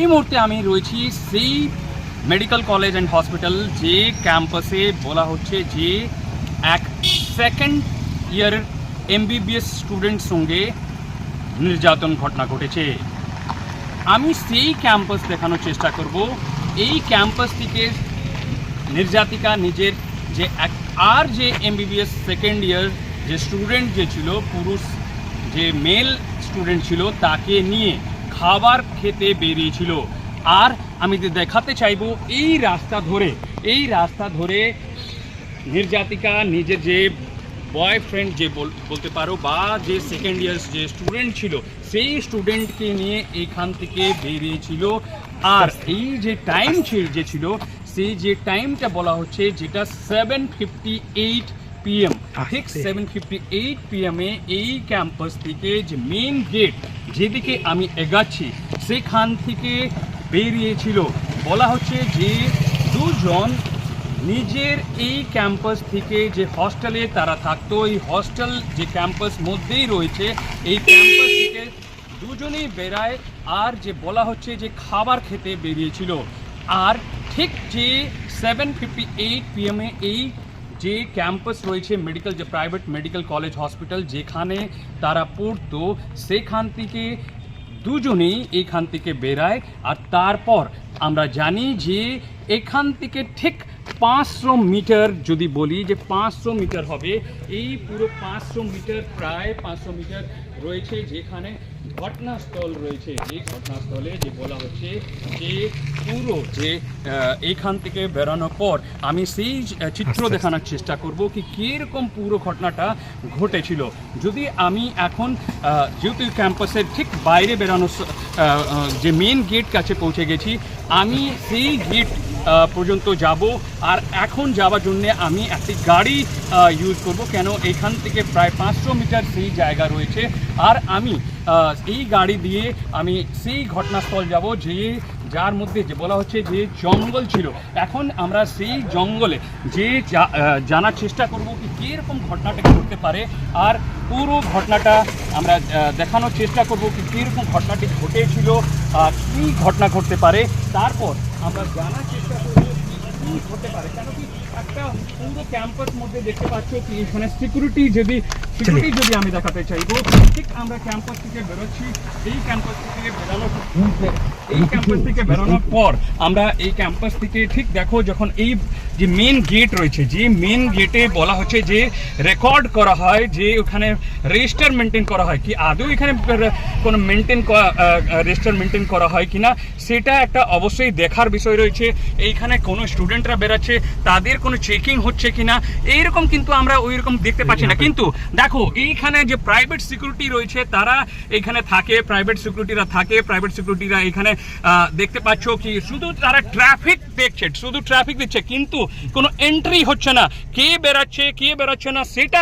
এই মুহূর্তে আমি রয়েছি সেই মেডিকেল কলেজ অ্যান্ড হসপিটাল যে ক্যাম্পাসে বলা হচ্ছে যে এক সেকেন্ড ইয়ার এমবিবিএস স্টুডেন্ট সঙ্গে নির্যাতন ঘটনা ঘটেছে। আমি সেই ক্যাম্পাস দেখানোর চেষ্টা করব। এই ক্যাম্পাস থেকে নির্যাতিকা নিজের যে এক, আর যে এমবিবিএস সেকেন্ড ইয়ার যে স্টুডেন্ট যে ছিল, পুরুষ যে মেল স্টুডেন্ট ছিল, তাকে নিয়ে খাবার খেতে বেরিয়েছিল। আর আমি দেখাতে চাইব, এই রাস্তা ধরে, এই রাস্তা ধরে নির্যাতিকা, নিজের যে বয়ফ্রেন্ড যে বল- বলতে পারো, বা যে সেকেন্ড ইয়ার যে স্টুডেন্ট ছিল, সেই স্টুডেন্টকে নিয়ে এখান থেকে বেরিয়েছিল। আর এই যে টাইম যে ছিল, সেই যে টাইমটা বলা হচ্ছে, যেটা সেভেন ফিফটি এইট পিএম ঠিক সেভেন ফিফটি এইট পিএমে এই ক্যাম্পাস থেকে যে মেন গেট যেদিকে আমি এগাচ্ছি সেখান থেকে বেরিয়েছিল। বলা হচ্ছে যে দুজন নিজের এই ক্যাম্পাস থেকে যে হস্টেলে তারা থাকতো এই হস্টেল যে ক্যাম্পাস মধ্যেই রয়েছে এই ক্যাম্পাস থেকে দুজনেই বেড়ায় আর যে বলা হচ্ছে যে খাবার খেতে বেরিয়েছিল। আর ঠিক যে সেভেন ফিফটি এইট পিএমে এই যে ক্যাম্পাস রয়েছে মেডিকেল, যে প্রাইভেট মেডিকেল কলেজ, হসপিটাল, যেখানে তারা পড়তো, সেখান থেকে দুজনেই এখান থেকে বেরায়। আর তারপর আমরা জানি যে এখান থেকে ঠিক পাঁচশো মিটার যদি বলি যে পাঁচশো মিটার হবে, এই পুরো পাঁচশো মিটার, প্রায় পাঁচশো মিটার রয়েছে যেখানে ঘটনাস্থল রয়েছে। এই ঘটনাস্থলে যে বলা হচ্ছে যে পুরো যে এখান থেকে বেরোনোর পর আমি সেই চিত্র দেখানোর চেষ্টা করব কি কীরকম পুরো ঘটনাটা ঘটেছিল। যদি আমি এখন যেহেতু ক্যাম্পাসের ঠিক বাইরে বেরানোর যে মেন গেট কাছে পৌঁছে গেছি আমি সেই গেট পর্যন্ত যাব। আর এখন যাওয়ার জন্য আমি একটি গাড়ি ইউজ করব। কেন? এখান থেকে প্রায় পাঁচশো মিটার সেই জায়গা রয়েছে। আর আমি এই গাড়ি দিয়ে আমি সেই ঘটনাস্থল যাব যে যার মধ্যে যে বলা হচ্ছে যে জঙ্গল ছিল। এখন আমরা সেই জঙ্গলে যে জানার চেষ্টা করব কি কীরকম ঘটনাটা ঘটতে পারে আর পুরো ঘটনাটা আমরা দেখানোর চেষ্টা করব কি কীরকম ঘটনাটি ঘটেছিল আর কী ঘটনা ঘটতে পারে। তারপর আমরা জানার চেষ্টা করব দেখতে পাচ্ছ কি এখানে সিকিউরিটি যদি আমি দেখাতে চাইব ঠিক আমরা ক্যাম্পাস থেকে বেরোচ্ছি। এই ক্যাম্পাস থেকে বেরোনোর এই ক্যাম্পাস থেকে বেরোনোর পর আমরা এই ক্যাম্পাস থেকে ঠিক দেখো যখন এই যে মেন গেট রয়েছে যে মেন গেটে বলা হচ্ছে যে রেকর্ড করা হয় যে ওখানে রেজিস্টার মেনটেন করা হয় কি আদৌ এখানে কোনো মেনটেন রেজিস্টার মেনটেন করা হয় কি না সেটা একটা অবশ্যই দেখার বিষয় রয়েছে। এইখানে কোনো স্টুডেন্টরা বেরাচ্ছে তাদের কোনো চেকিং হচ্ছে কিনা এইরকম কিন্তু আমরা ওই রকম দেখতে পাচ্ছি না। কিন্তু দেখো এইখানে যে প্রাইভেট সিকিউরিটি রয়েছে তারা এখানে থাকে প্রাইভেট সিকিউরিটিরা থাকে প্রাইভেট সিকিউরিটিরা এখানে দেখতে পাচ্ছ কি শুধু তারা ট্রাফিক দেখছে শুধু ট্রাফিক দিচ্ছে কিন্তু কোনো এন্ট্রি হচ্ছে না। কে বেরাচ্ছে কে বেরাচ্ছে না, সেটা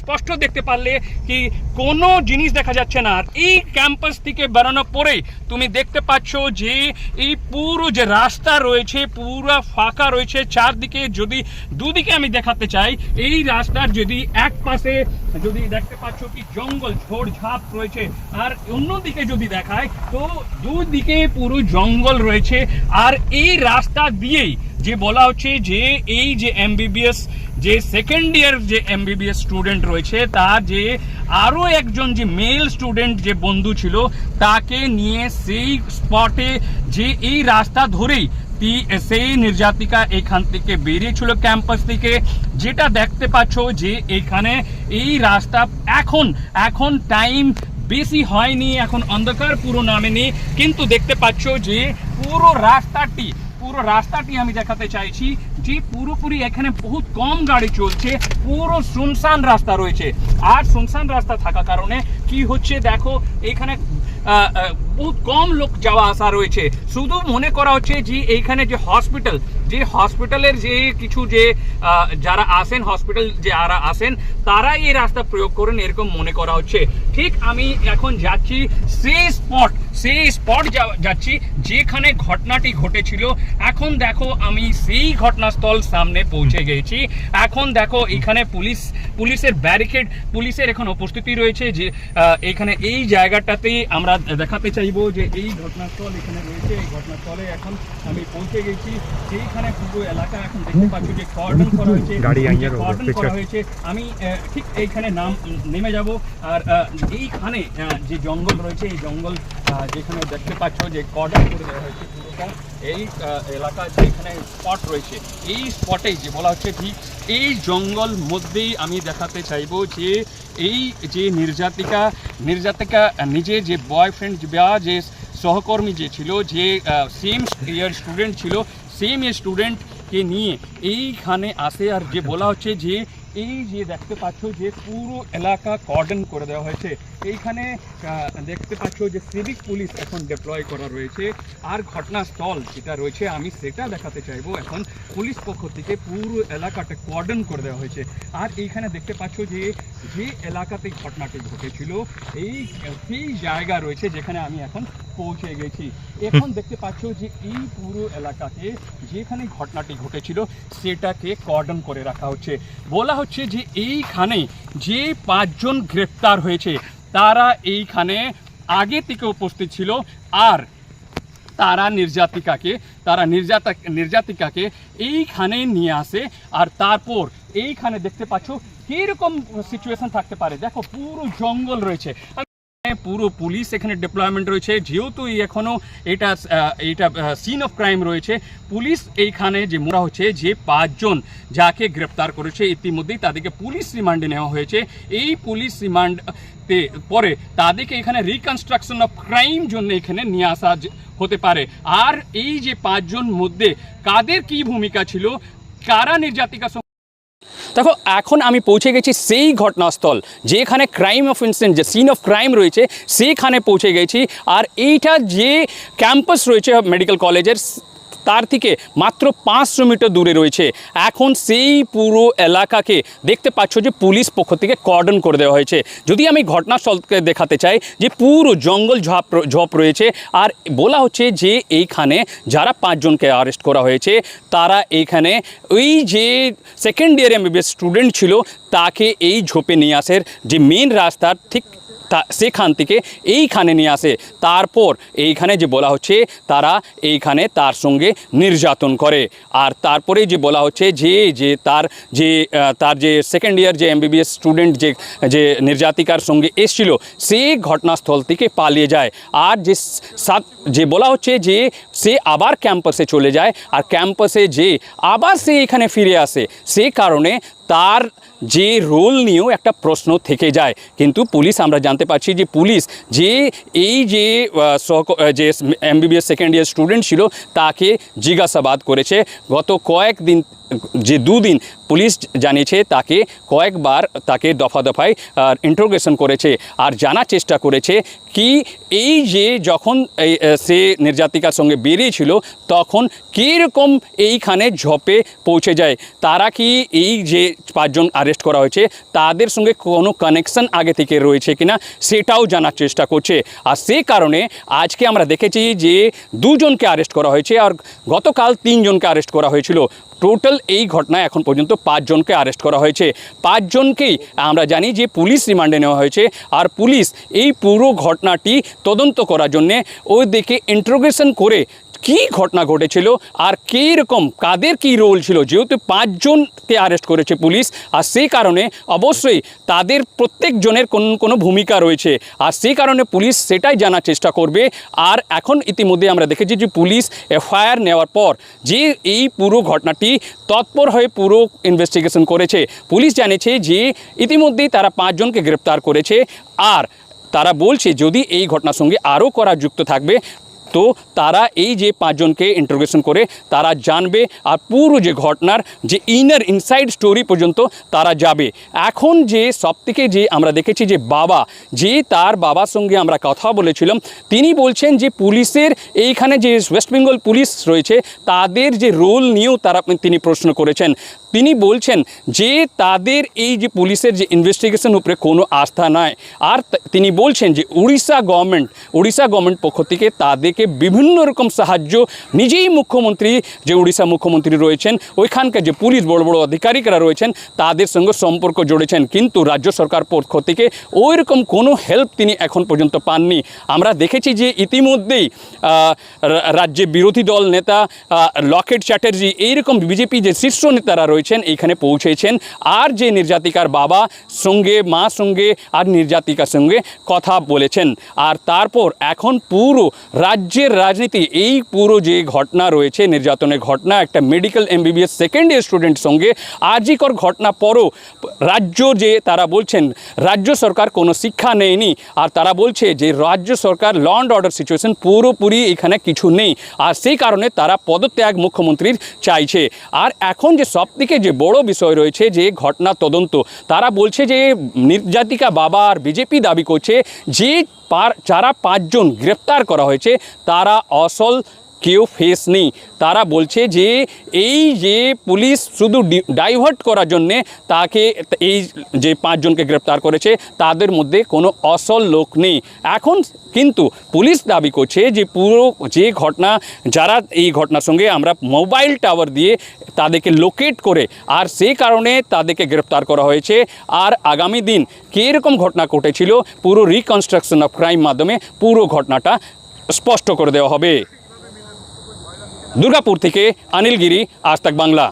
স্পষ্ট দেখতে পারলে কি কোনো জিনিস দেখা যাচ্ছে না। আর এই ক্যাম্পাস থেকে বেরোনোর পরেই তুমি দেখতে পাচ্ছ যে এই পুরো যে রাস্তা রয়েছে, পুরো ফাঁকা রয়েছে। চারদিকে যদি, দুদিকে আমি দেখাতে চাই, এই রাস্তার যদি এক পাশে যদি দেখতে পাচ্ছ কি জঙ্গল, ঝোড় ঝাপ রয়েছে। আর অন্যদিকে যদি দেখায়, তো দুদিকে পুরো জঙ্গল রয়েছে। আর এই রাস্তা দিয়েই যে বলা হচ্ছে যে এই যে এমবিবিএস যে সেকেন্ড ইয়ার যে এমবিবিএস স্টুডেন্ট রয়েছে, তা যে আরও একজন যে মেল স্টুডেন্ট যে বন্ধু ছিল, তাকে নিয়ে সেই স্পটে যে এই রাস্তা ধরেই সেই নির্যাতিকা এখান থেকে বেরিয়েছিল ক্যাম্পাস থেকে। যেটা দেখতে পাচ্ছ যে এখানে এই রাস্তা এখন এখন টাইম বেশি হয়নি, এখন অন্ধকার পুরো নামেনি। কিন্তু দেখতে পাচ্ছ যে পুরো রাস্তাটি পুরো রাস্তাটি আমি দেখাতে চাইছি, যে পুরোপুরি এখানে বহুত কম গাড়ি চলছে, পুরো শুনশান রাস্তা রয়েছে। আর শুনশান রাস্তা থাকা কারণে কি হচ্ছে দেখো, এখানে বহুত কম লোক যাওয়া আসা রয়েছে। শুধু মনে করা হচ্ছে যে এইখানে যে হসপিটাল, যে হসপিটালের যে কিছু যে যারা আসেন, হসপিটাল যারা আসেন, তারাই এই রাস্তা প্রয়োগ করেন, এরকম মনে করা হচ্ছে। ঠিক আমি এখন যাচ্ছি সেই স্পট সেই স্পট যাচ্ছি যেখানে ঘটনাটি ঘটেছিল। এখন দেখো আমি সেই ঘটনাস্থল সামনে পৌঁছে গেছি। এখন দেখো এখানে পুলিশ পুলিশের ব্যারিকেড পুলিশের এখন উপস্থিতি রয়েছে যে এখানে এই জায়গাটাতেই আমরা দেখাতে চাইব যে এই ঘটনাস্থল এখানে রয়েছে। এই ঘটনাস্থলে এখন আমি পৌঁছে গেছি। যেখানে পুরো এলাকা এখন দেখতে পাচ্ছি যে কর্ডন করা হয়েছে। কর্ডন করা হয়েছে। আমি ঠিক এইখানে নাম নেমে যাব। আর এইখানে যে জঙ্গল রয়েছে, এই জঙ্গল যেখানে দেখতে পাচ্ছ যে কর্ডন করে দেওয়া হয়েছে এই এলাকা যেখানে স্পট রয়েছে, এই স্পটে যে বলা হচ্ছে ঠিক এই জঙ্গল মধ্যেই আমি দেখাতে চাইব যে এই যে নির্যাতিকা নির্যাতিকা নিজে যে বয়ফ্রেন্ড বা যে সহকর্মী যে ছিল, যে সেম ইয়ার স্টুডেন্ট ছিল সেম স্টুডেন্টকে নিয়ে এইখানে আসে আর যে বলা হচ্ছে যে এই যে দেখতে পাচ্ছ যে পুরো এলাকা কর্ডন করে দেওয়া হয়েছে। এইখানে দেখতে পাচ্ছ যে সিভিক পুলিশ এখন ডিপ্লয় করা রয়েছে। আর ঘটনাস্থল যেটা রয়েছে, আমি সেটা দেখাতে চাইব। এখন পুলিশ পক্ষ থেকে পুরো এলাকাটা কর্ডন করে দেওয়া হয়েছে। আর এইখানে দেখতে পাচ্ছ যে যে এলাকাতে ঘটনাটি ঘটেছিল, এই, সেই জায়গা রয়েছে যেখানে আমি এখন পৌঁছে গেছি। এখন দেখতে পাচ্ছ যে এই পুরো এলাকাতে যেখানে ঘটনাটি ঘটেছিল, সেটাকে কর্ডন করে রাখা হচ্ছে। বলা হচ্ছে যে এইখানে যে পাঁচজন গ্রেপ্তার হয়েছে, তারা এইখানে আগে থেকে উপস্থিত ছিল আর তারা নির্যাতিকাকে, তারা নির্যাতা, নির্যাতিকাকে এইখানে নিয়ে আসে আর তারপর এইখানে দেখতে পাচ্ছ কীরকম সিচুয়েশন থাকতে পারে। দেখো, পুরো জঙ্গল রয়েছে। পুরো পুলিশ এখানে ডিপ্লয়মেন্ট রয়েছে। যেহেতু এই এখনও এটা এটা সিন অফ ক্রাইম রয়েছে, পুলিশ এইখানে যে মোড়া হচ্ছে, যে পাঁচজন যাকে গ্রেপ্তার করেছে, ইতিমধ্যেই তাদেরকে পুলিশ রিমান্ডে নেওয়া হয়েছে। এই পুলিশ রিমান্ড তে পরে তাদেরকে এখানে রিকনস্ট্রাকশন অফ ক্রাইম জন্য এখানে নিয়ে আসা হতে পারে। আর এই যে পাঁচজন মধ্যে কাদের কি ভূমিকা ছিল, কারা নির্যাতিকা দেখো, এখন আমি পৌঁছে গেছি সেই ঘটনাস্থল, যেখানে ক্রাইম অফ ইনসিডেন্ট যে সিন অফ ক্রাইম রয়েছে সেইখানে পৌঁছে গেছি। আর এইটা যে ক্যাম্পাস রয়েছে মেডিকেল কলেজের তার থেকে মাত্র পাঁচশো মিটার দূরে রয়েছে। এখন সেই পুরো এলাকাকে দেখতে পাচ্ছ যে পুলিশ পক্ষ থেকে কর্ডন করে দেওয়া হয়েছে। যদি আমি ঘটনাস্থলকে দেখাতে চাই, যে পুরো জঙ্গল ঝাপ ঝপ রয়েছে, আর বলা হচ্ছে যে এইখানে যারা পাঁচজনকে অ্যারেস্ট করা হয়েছে, তারা এইখানে ওই যে সেকেন্ড ইয়ার এমবিবিএস স্টুডেন্ট ছিল, তাকে এই ঝোপে নিয়ে আসার যে মেন রাস্তার ঠিক সেখান থেকে এইখানে নিয়ে আসে। তারপর এইখানে যে বলা হচ্ছে, তারা এইখানে তার সঙ্গে নির্যাতন করে। আর তারপরে যে বলা হচ্ছে যে যে তার যে তার যে সেকেন্ড ইয়ার যে এমবিবিএস স্টুডেন্ট যে যে নির্যাতিকার সঙ্গে এসছিল, সে ঘটনাস্থল থেকে পালিয়ে যায়। আর যে সাত, যে বলা হচ্ছে যে, সে আবার ক্যাম্পাসে চলে যায়। আর ক্যাম্পাসে যে আবার সে এখানে ফিরে আসে। সে কারণে তার যে রোল নিয়েও একটা প্রশ্ন থেকে যায়। কিন্তু পুলিশ, আমরা জানতে পারছি যে পুলিশ যে এই যে যে এমবিবিএস সেকেন্ড ইয়ার স্টুডেন্ট ছিল, তাকে জিজ্ঞাসাবাদ করেছে। গত কয়েকদিন যে দুদিন পুলিশ জানিয়েছে তাকে কয়েকবার তাকে দফা দফায় ইন্টারোগেশন করেছে আর জানার চেষ্টা করেছে কি এই যে যখন সে নির্যাতিকার সঙ্গে বেরিয়েছিল তখন কীরকম এইখানে ঝপে পৌঁছে যায়? তারা কি এই যে পাঁচজন অ্যারেস্ট করা হয়েছে তাদের সঙ্গে কোনো কানেকশন আগে থেকে রয়েছে কিনা সেটাও জানার চেষ্টা করছে। আর সে কারণে আজকে আমরা দেখেছি যে দুজনকে অ্যারেস্ট করা হয়েছে আর গতকাল তিনজনকে অ্যারেস্ট করা হয়েছিল। টোটাল এই ঘটনায় এখন পর্যন্ত পাঁচজনকে আরেস্ট করা হয়েছে। পাঁচজনকেই আমরা জানি যে পুলিশ রিমান্ডে নেওয়া হয়েছে আর পুলিশ এই পুরো ঘটনাটি তদন্ত করার জন্যে ওই দিকে ইন্ট্রোগেশন করে কি ঘটনা ঘটেছিল আর কী রকম কাদের কি রোল ছিল? যেহেতু পাঁচজনকে অ্যারেস্ট করেছে পুলিশ, আর সেই কারণে অবশ্যই তাদের প্রত্যেকজনের কোন, কোনো ভূমিকা রয়েছে। আর সেই কারণে পুলিশ সেটাই জানার চেষ্টা করবে। আর এখন ইতিমধ্যে আমরা দেখেছি যে পুলিশ এফআইআর নেওয়ার পর যে এই পুরো ঘটনাটি তৎপর হয়ে পুরো ইনভেস্টিগেশন করেছে। পুলিশ জানিয়েছে যে ইতিমধ্যেই তারা পাঁচজনকে গ্রেপ্তার করেছে। আর তারা বলছে যদি এই ঘটনার সঙ্গে আরও করা যুক্ত থাকবে তো তারা এই যে পাঁচজনকে ইন্টারোগেশন করে, তারা জানবে আর পুরো যে ঘটনার যে ইনার ইনসাইড স্টোরি পর্যন্ত তারা যাবে। এখন যে সবথেকে যে আমরা দেখেছি যে বাবা, যে তার বাবার সঙ্গে আমরা কথা বলেছিলাম, তিনি বলছেন যে পুলিশের এইখানে যে ওয়েস্ট বেঙ্গল পুলিশ রয়েছে, তাদের যে রোল নিয়েও তারা তিনি প্রশ্ন করেছেন। তিনি বলছেন যে তাদের এই যে পুলিশের যে ইনভেস্টিগেশন উপরে কোনো আস্থা নাই। আর তিনি বলছেন যে উড়িষ্যা গভর্নমেন্ট উড়িষ্যা গভর্নমেন্ট পক্ষ থেকে তাদেরকে বিভিন্ন রকম সাহায্য নিজেই মুখ্যমন্ত্রী, যে উড়িষ্যা মুখ্যমন্ত্রী রয়েছেন, ওইখানকার যে পুলিশ বড় বড় আধিকারিকরা রয়েছেন, তাদের সঙ্গে সম্পর্ক জড়েছেন। কিন্তু রাজ্য সরকার পক্ষ থেকে ওই রকম কোনো হেল্প তিনি এখন পর্যন্ত পাননি। আমরা দেখেছি যে ইতিমধ্যেই রাজ্যে বিরোধী দল নেতা লকেট চ্যাটার্জি, এইরকম বিজেপি যে শীর্ষ নেতারা রয়েছেন, এইখানে পৌঁছেছেন। আর যে নির্যাতিকার বাবা সঙ্গে, মা সঙ্গে, আর নির্যাতিকার সঙ্গে কথা বলেছেন। আর তারপর এখন পুরো রাজ্যের রাজনীতি, এই পুরো যে ঘটনা রয়েছে, নির্যাতনের ঘটনা, একটা medical MBBS second year student সঙ্গে আর্জিকর ঘটনা পরও রাজ্য যে তারা বলছেন, রাজ্য সরকার কোনো শিক্ষা নেয়নি। আর তারা বলছে যে, রাজ্য সরকার ল অ্যান্ড অর্ডার সিচুয়েশন পুরোপুরি এখানে কিছু নেই। আর সেই কারণে তারা পদত্যাগ মুখ্যমন্ত্রীর চাইছে। আর এখন যে সবথেকে যে বড় বিষয় রয়েছে, যে ঘটনা তদন্ত, তারা বলছে যে, নির্যাতিকা বাবা আর বিজেপি দাবি করছে যে যারা পাঁচজন গ্রেপ্তার করা হয়েছে তারা অসল কেউ ফেস নেই। তারা বলছে যে, এই যে পুলিশ শুধু ডাইভার্ট করার জন্যে তাকে এই যে পাঁচজনকে গ্রেপ্তার করেছে, তাদের মধ্যে কোনো অসল লোক নেই। এখন কিন্তু পুলিশ দাবি করছে যে, পুরো যে ঘটনা, যারা এই ঘটনার সঙ্গে আমরা মোবাইল টাওয়ার দিয়ে তাদেরকে লোকেট করে, আর সেই কারণে তাদেরকে গ্রেপ্তার করা হয়েছে। আর আগামী দিন কীরকম ঘটনা ঘটেছিল, পুরো রিকনস্ট্রাকশন অফ ক্রাইম মাধ্যমে পুরো ঘটনাটা স্পষ্ট করে দেওয়া হবে। দুর্গাপুর থেকে অনিল গিরি আজ তাক বাংলা